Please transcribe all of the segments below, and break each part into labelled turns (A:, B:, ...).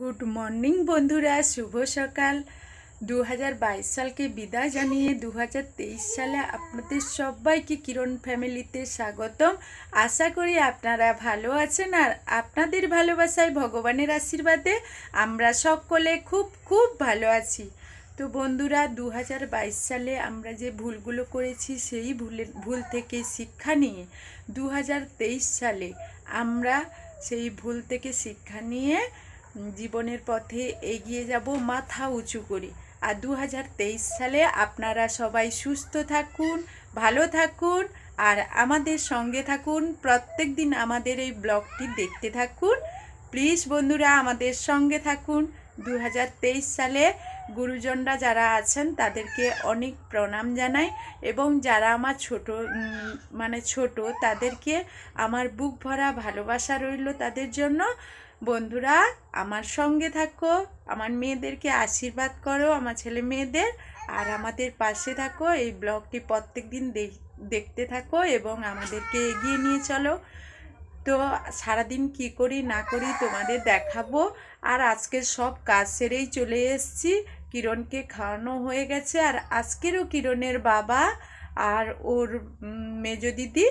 A: Good morning বন্ধুরা, শুভ সকাল। দু হাজার বাইশ সালকে বিদায় জানিয়ে দু হাজার তেইশ সালে আপনাদের সবাইকে কিরণ ফ্যামিলিতে স্বাগতম। আশা করি আপনারা ভালো আছেন আর আপনাদের ভালোবাসায় ভগবানের আশীর্বাদে আমরা সকলে খুব খুব ভালো আছি। তো বন্ধুরা দু হাজার বাইশ সালে আমরা যে ভুলগুলো করেছি, সেই ভুলের ভুল থেকে শিক্ষা নিয়ে দু হাজার তেইশ সালে আমরা সেই ভুল থেকে শিক্ষা নিয়ে জীবনের পথে এগিয়ে যাব, মাথা উঁচু করি। আর দু হাজার তেইশ সালে আপনারা সবাই সুস্থ থাকুন, ভালো থাকুন, আর আমাদের সঙ্গে থাকুন। প্রত্যেক দিন আমাদের এই ব্লগটি দেখতে থাকুন। প্লিজ বন্ধুরা, আমাদের সঙ্গে থাকুন। দু হাজার তেইশ সালে গুরুজনরা যারা আছেন, তাদেরকে অনেক প্রণাম জানাই এবং যারা আমার ছোট মানে ছোট, তাদেরকে আমার বুক ভরা ভালোবাসা রইল তাদের জন্য। বন্ধুরা, আমার সঙ্গে থাকো, আমার মেয়েদেরকে আশীর্বাদ করো, আমার ছেলে মেয়েদের, আর আমাদের পাশে থাকো, এই ব্লগটি প্রত্যেক দিন দেখতে থাকো এবং আমাদেরকে এগিয়ে নিয়ে চলো। তো সারাদিন কি করি, না করি তোমাদের দেখাবো। আর আজকে সব কাজ সেরেই চলে এসেছি। কিরণকে খাওয়ানো হয়ে গেছে, আর আজকেরও কিরণের বাবা আর ওর মেজো দিদি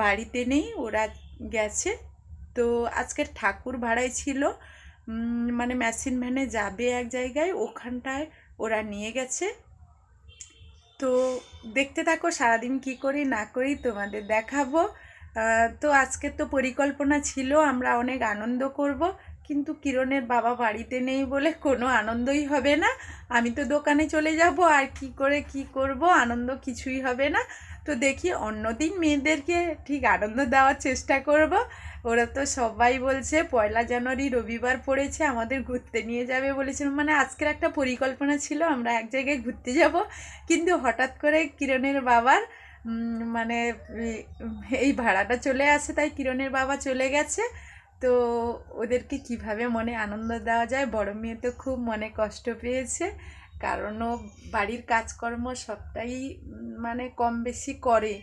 A: বাড়িতে নেই, ওরা গেছে। তো আজকের ঠাকুর ভাড়াই ছিল মানে মেশিন ভ্যানে যাবে এক জায়গায়, ওখানটায় ওরা নিয়ে গেছে। তো দেখতে থাকো সারাদিন কি করি না করি তোমাদের দেখাবো। তো আজকের তো পরিকল্পনা ছিল, আমরা অনেক আনন্দ করব। কিন্তু কিরণের বাবা বাড়িতে নেই বলে কোনো আনন্দই হবে না। আমি তো দোকানে চলে যাব, আর কি করে কি করব? আনন্দ কিছুই হবে না। তো দেখি অন্যদিন মেয়েদেরকে ঠিক আনন্দ দেওয়ার চেষ্টা করব। ওরা তো সবাই বলছে, পয়লা জানুয়ারি রবিবার পড়েছে, আমাদের ঘুরতে নিয়ে যাবে বলেছিল। মানে আজকের একটা পরিকল্পনা ছিল, আমরা এক জায়গায় ঘুরতে যাব। কিন্তু হঠাৎ করে কিরণের বাবার মানে এই ভাড়াটা চলে আসে, তাই কিরণের বাবা চলে গেছে। তো ওদেরকে কীভাবে মনে আনন্দ দেওয়া যায়? বড় মেয়ে তো খুব মনে কষ্ট পেয়েছে। কারণ ও বাড়ির কাজকর্ম সবটাই মানে কম বেশি করে।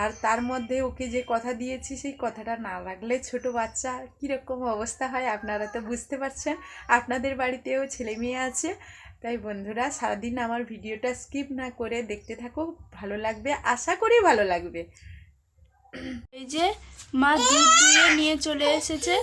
A: আর তার মধ্যে ওকে যে কথা দিয়েছি, সেই কথাটা না রাখলে ছোট বাচ্চা কীরকম অবস্থা হয় আপনারা তো বুঝতে পারছেন। আপনাদের বাড়িতেও ছেলে মেয়ে আছে। তাই বন্ধুরা, সারাদিন আমার ভিডিওটা স্কিপ না করে দেখতে থাকো ভালো লাগবে, আশা করি ভালো লাগবে।
B: এই যে মা দুধ দুয়ে নিয়ে চলে এসেছে।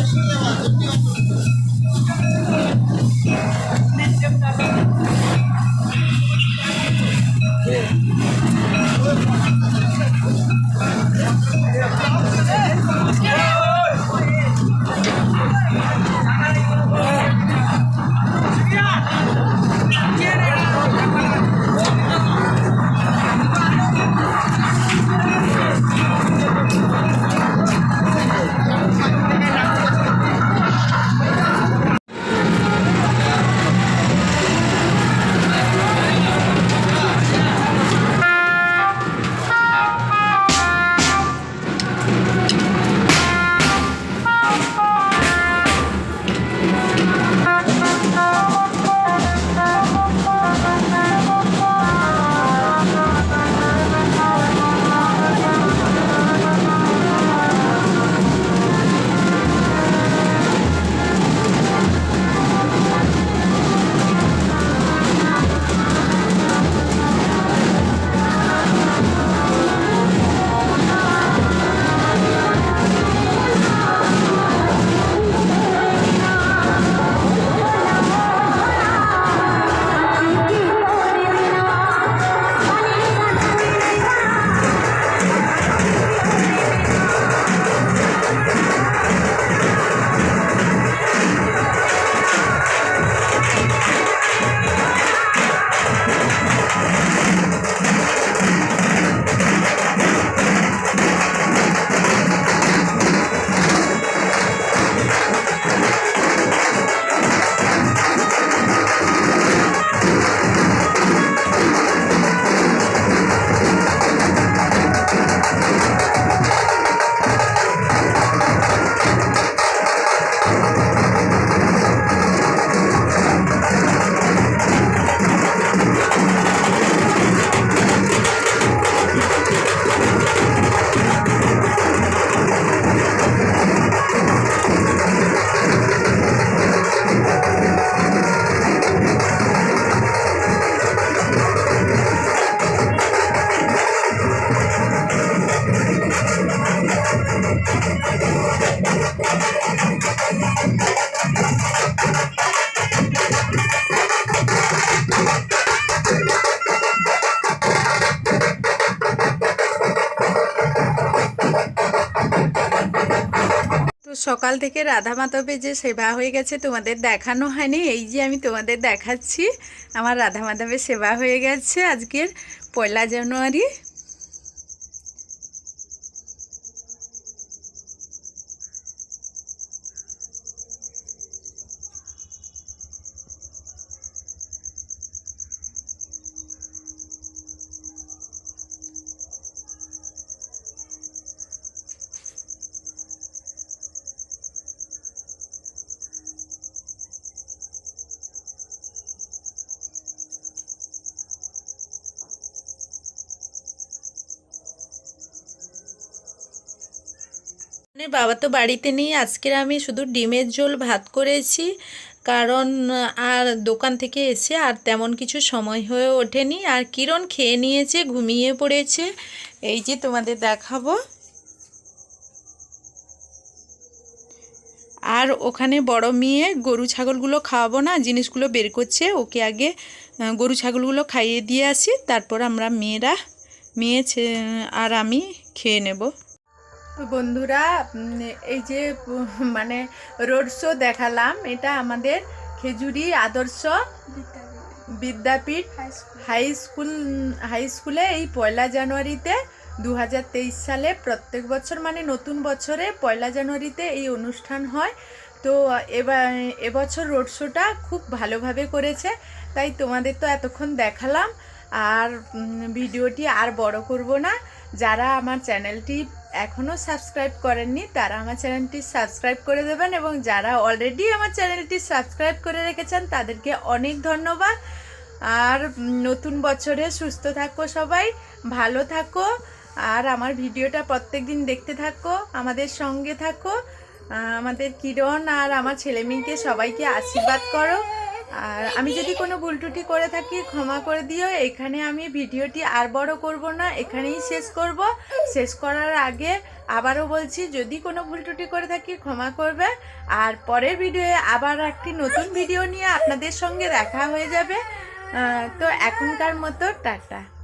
B: ハハハハ!
A: সকাল থেকে রাধা মাধবের যে সেবা হয়ে গেছে তোমাদের দেখানো হয়নি, এই যে আমি তোমাদের দেখাচ্ছি, আমার রাধা মাধবের সেবা হয়ে গেছে আজকের পয়লা জানুয়ারি। বাবা তো বাড়িতে নেই, আজকের আমি শুধু ডিমের ঝোল ভাত করেছি। কারণ, আর দোকান থেকে এসে আর তেমন কিছু সময় হয়ে ওঠেনি। আর কিরণ খেয়ে নিয়েছে, ঘুমিয়ে পড়েছে। এই যে তোমাদের দেখাবো। আর ওখানে বড় মেয়ে গরু ছাগলগুলো খাওয়াবো না, জিনিসগুলো বের করছে। ওকে আগে গরু ছাগলগুলো খাইয়ে দিয়ে আসি। তারপর আমরা মেয়েরা, মেয়ে আর আমি খেয়ে নেব। বন্ধুরা এই যে মানে রোড শো দেখালাম, এটা আমাদের খেজুরি আদর্শ বিদ্যাপীঠ হাই স্কুল, হাই স্কুলে এই পয়লা জানুয়ারিতে দু হাজার তেইশ সালে প্রত্যেক বছর মানে নতুন বছরে পয়লা জানুয়ারিতে এই অনুষ্ঠান হয়। তো এবার এবছর রোড শোটা খুব ভালোভাবে করেছে, তাই তোমাদের তো এতক্ষণ দেখালাম। আর ভিডিওটি আর বড় করব না। যারা আমার চ্যানেলটি এখনও সাবস্ক্রাইব করেননি, তারা আমার চ্যানেলটি সাবস্ক্রাইব করে দেবেন এবং যারা অলরেডি আমার চ্যানেলটি সাবস্ক্রাইব করে রেখেছেন, তাদেরকে অনেক ধন্যবাদ। আর নতুন বছরে সুস্থ থাকো সবাই, ভালো থাকো, আর আমার ভিডিওটা প্রত্যেক দিন দেখতে থাকো, আমাদের সঙ্গে থাকো। আমাদের কিরণ আর আমার ছেলে মেয়েকে সবাইকে আশীর্বাদ করো। আর আমি যদি কোনো ভুল টুটি করে থাকি, ক্ষমা করে দিও। এখানে আমি ভিডিওটি আর বড় করব না, এখানেই শেষ করব। শেষ করার আগে আবারও বলছি, যদি কোনো ভুল টুটি করে থাকি, ক্ষমা করবে। আর পরের ভিডিওয়ে আবার একটি নতুন ভিডিও নিয়ে আপনাদের সঙ্গে দেখা হয়ে যাবে। তো এখনকার মতো টাটা
B: টাটা।